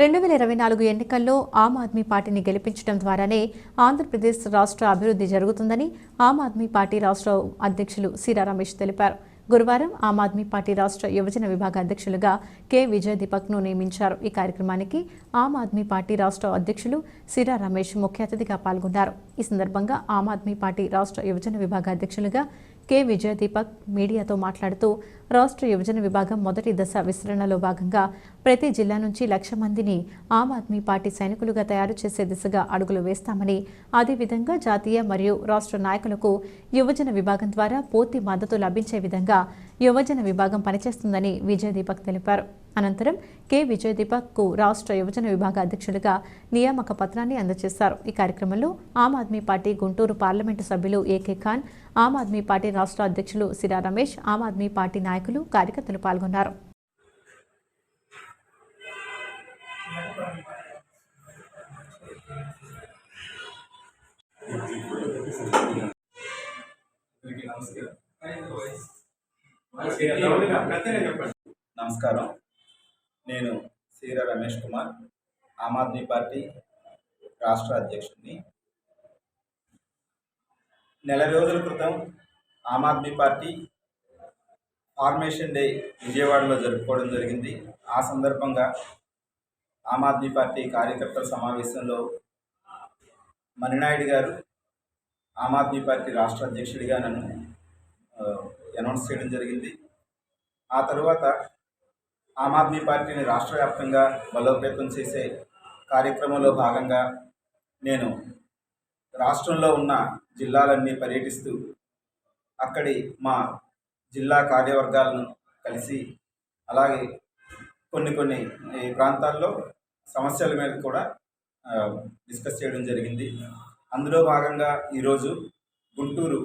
రెండు వేల ఇరవై నాలుగు ఎన్నికల్లో ఆమ్ ఆద్మీ పార్టీని గెలిపించడం ద్వారానే ఆంధ్రప్రదేశ్ రాష్ట్ర అభివృద్ధి జరుగుతుందని ఆమ్ ఆద్మీ పార్టీ రాష్ట్ర అధ్యక్షులు సిరా రమేష్ తెలిపారు. గురువారం ఆమ్ ఆద్మీ పార్టీ రాష్ట్ర యువజన విభాగ అధ్యక్షులుగా కె. విజయ్ దీపక్ను నియమించారు. ఈ కార్యక్రమానికి ఆమ్ ఆద్మీ పార్టీ రాష్ట్ర అధ్యక్షులు సిరా రమేష్ ముఖ్య అతిథిగా పాల్గొన్నారు. ఈ సందర్భంగా ఆమ్ ఆద్మీ పార్టీ రాష్ట్ర యువజన విభాగ అధ్యక్షులుగా కె. విజయ్ దీపక్ మీడియాతో మాట్లాడుతూ రాష్ట్ర యువజన విభాగం మొదటి దశ విస్తరణలో భాగంగా ప్రతి జిల్లా నుంచి లక్ష మందిని ఆమ్ ఆద్మీ పార్టీ సైనికులుగా తయారు చేసే దిశగా అడుగులు వేస్తామని అదేవిధంగా జాతీయ మరియు రాష్ట్ర నాయకులకు యువజన విభాగం ద్వారా పూర్తి మద్దతు లభించే విధంగా యువజన విభాగం పనిచేస్తుందని విజయ్ దీపక్ తెలిపారు. అనంతరం కె. విజయ్ దీపక్కు రాష్ట్ర యువజన విభాగ అధ్యక్షుడిగా నియామక పత్రాన్ని అందజేశారు. ఈ కార్యక్రమంలో ఆమ్ ఆద్మీ పార్టీ గుంటూరు పార్లమెంటు సభ్యులు ఏకే ఖాన్ ఆమ్ ఆద్మీ పార్టీ రాష్ట్ర అధ్యక్షులు సిరా రమేష్ ఆమ్ ఆద్మీ పార్టీ నాయకులు కార్యకర్తలు పాల్గొన్నారు. నమస్కారం. నేను సీర రమేష్ కుమార్ ఆమ్ ఆద్మీ పార్టీ రాష్ట్ర అధ్యక్షుడిని. నెల రోజుల క్రితం Aam Aadmi party formation day విజయవాడలో జరుపుకోవడం జరిగింది. ఆ సందర్భంగా ఆమ్ ఆద్మీ పార్టీ కార్యకర్తల సమావేశంలో మణినాయుడు గారు ఆమ్ ఆద్మీ పార్టీ రాష్ట్ర అధ్యక్షుడిగా నన్ను అనౌన్స్ చేయడం జరిగింది. ఆ తరువాత ఆమ్ ఆద్మీ పార్టీని రాష్ట్ర వ్యాప్తంగా బలోపేతం చేసే కార్యక్రమంలో భాగంగా నేను రాష్ట్రంలో ఉన్న జిల్లాలన్నీ పర్యటిస్తూ అక్కడి మా జిల్లా కార్యవర్గాలను కలిసి అలాగే కొన్ని కొన్ని ఈ ప్రాంతాల్లో సమస్యల మీద కూడా డిస్కస్ చేయడం జరిగింది. అందులో భాగంగా ఈరోజు గుంటూరు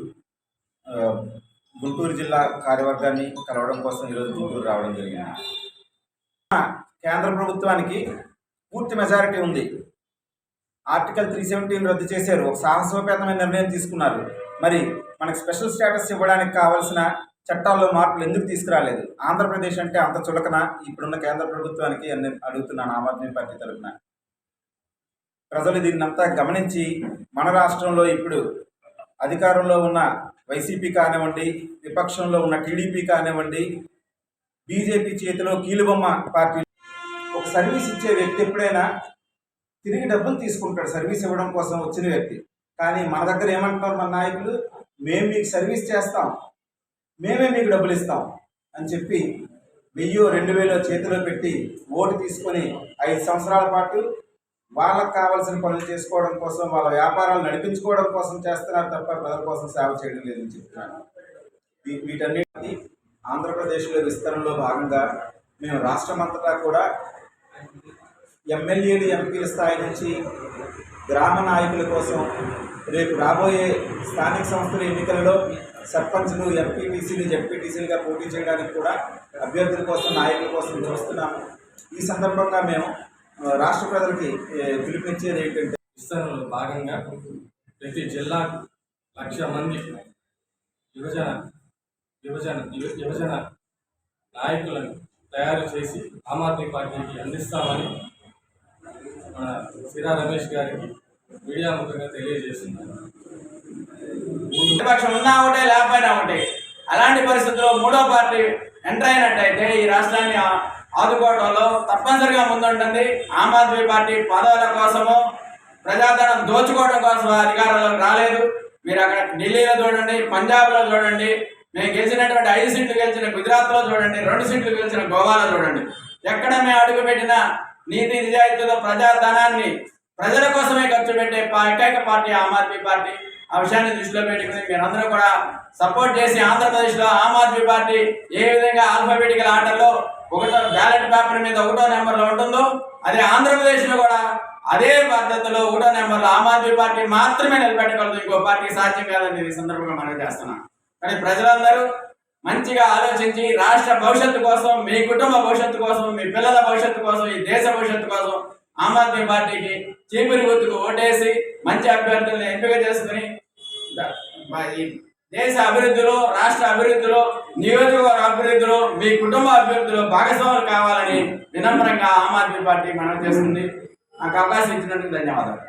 గుంటూరు జిల్లా కార్యవర్గాన్ని కలవడం కోసం ఈరోజు గుంటూరు రావడం జరిగింది. కేంద్ర ప్రభుత్వానికి పూర్తి మెజారిటీ ఉంది. ఆర్టికల్ త్రీ సెవెంటీన్ రద్దు చేశారు. ఒక సాహసోపేతమైన నిర్ణయం తీసుకున్నారు. మరి మనకి స్పెషల్ స్టేటస్ ఇవ్వడానికి కావాల్సిన చట్టాల్లో మార్పులు ఎందుకు తీసుకురాలేదు? ఆంధ్రప్రదేశ్ అంటే అంత చులకన. ఇప్పుడున్న కేంద్ర ప్రభుత్వానికి అని అడుగుతున్నాను. ఆమ్ ఆద్మీ పార్టీ తరఫున. ప్రజలు దీన్నంతా గమనించి మన రాష్ట్రంలో ఇప్పుడు అధికారంలో ఉన్న వైసీపీ కానివ్వండి విపక్షంలో ఉన్న టీడీపీ కానివ్వండి బీజేపీ చేతిలో కీలుబొమ్మ పార్టీ. ఒక సర్వీస్ ఇచ్చే వ్యక్తి ఎప్పుడైనా తిరిగి డబ్బులు తీసుకుంటాడు సర్వీస్ ఇవ్వడం కోసం వచ్చిన వ్యక్తి. కానీ మన దగ్గర ఏమంటున్నారు మన నాయకులు? మేము మీకు సర్వీస్ చేస్తాం. మేమే మీకు డబ్బులు ఇస్తాం. అని చెప్పి వెయ్యో రెండు వేలో చేతిలో పెట్టి ఓటు తీసుకొని ఐదు సంవత్సరాల పాటు వాళ్ళకు కావాల్సిన పనులు చేసుకోవడం కోసం వాళ్ళ వ్యాపారాలు నడిపించుకోవడం కోసం చేస్తున్నారు తప్ప ప్రజల కోసం సేవ చేయడం లేదని చెప్తున్నాను. వీటన్నిటి ఆంధ్రప్రదేశ్లో విస్తరణలో భాగంగా మేము రాష్ట్రమంతటా కూడా ఎమ్మెల్యేలు ఎంపీల స్థాయి నుంచి గ్రామ నాయకుల కోసం రేపు రాబోయే స్థానిక సంస్థల ఎన్నికలలో సర్పంచ్లు ఎంపీటీసీలు జడ్పీటీసీలుగా పోటీ చేయడానికి కూడా అభ్యర్థుల కోసం నాయకుల కోసం చూస్తున్నాము. ఈ సందర్భంగా మేము రాష్ట్ర ప్రజలకి ఏ, పిలుపునిచ్చేది ఏంటంటే విస్తరణలో భాగంగా ప్రతి జిల్లా లక్ష మంది యువజన యువజన యువజన నాయకులను తయారు చేసి ఆమ్ ఆద్మీ పార్టీకి అందిస్తామని మన సిరా రమేష్ గారికి మీడియా ముఖంగా తెలియజేస్తున్నారు. ప్రతిపక్షం ఉన్నా ఒకటే లేకపోయినా ఒకటే. అలాంటి పరిస్థితుల్లో మూడో పార్టీ ఎంటర్ అయినట్టయితే ఈ రాష్ట్రాన్ని ఆదుకోవడంలో తప్పనిసరిగా ముందుంటుంది. ఆమ్ ఆద్మీ పార్టీ పదవుల కోసము ప్రజాధనం దోచుకోవడం కోసం అధికారంలోకి రాలేదు. మీరు అక్కడ ఢిల్లీలో చూడండి పంజాబ్లో చూడండి మేము గెలిచినటువంటి ఐదు సీట్లు గెలిచిన గుజరాత్లో చూడండి రెండు సీట్లు గెలిచిన గోవాలో చూడండి. ఎక్కడ మేము అడుగుపెట్టిన నీతి నిజాయితీలో ప్రజాధనాన్ని ప్రజల కోసమే ఖర్చు పెట్టే పా- ఏకైక పార్టీ ఆమ్ ఆద్మీ పార్టీ. ఆ విషయాన్ని దృష్టిలో పెట్టుకుని మీరందరూ కూడా సపోర్ట్ చేసి ఆంధ్రప్రదేశ్లో ఆమ్ ఆద్మీ పార్టీ ఏ విధంగా ఆల్ఫాబెటికల్ ఆర్డర్లో ఒకటో బ్యాలెట్ పేపర్ మీద ఒకటో నెంబర్లో ఉంటుందో అదే ఆంధ్రప్రదేశ్లో కూడా అదే పద్ధతిలో ఒకటో నెంబర్లో ఆమ్ ఆద్మీ పార్టీ మాత్రమే నిలబెట్టగలదు ఇంకో పార్టీ సాధ్యం కాదని ఈ సందర్భంగా మనం చేస్తున్నాం కానీ ప్రజలందరూ మంచిగా ఆలోచించి రాష్ట్ర భవిష్యత్తు కోసం మీ కుటుంబ భవిష్యత్తు కోసం మీ పిల్లల భవిష్యత్తు కోసం ఈ దేశ భవిష్యత్తు కోసం ఆమ్ ఆద్మీ పార్టీకి చీపురి గుర్తుకు ఓటేసి మంచి అభ్యర్థులను ఎంపిక చేసుకుని దేశ అభివృద్ధిలో రాష్ట్ర అభివృద్ధిలో నియోజకవర్గ అభివృద్ధిలో మీ కుటుంబ అభివృద్ధిలో భాగస్వాములు కావాలని వినమ్రంగా ఆమ్ ఆద్మీ పార్టీ మనం చేస్తుంది. నాకు అవకాశం ఇచ్చినందుకు ధన్యవాదాలు.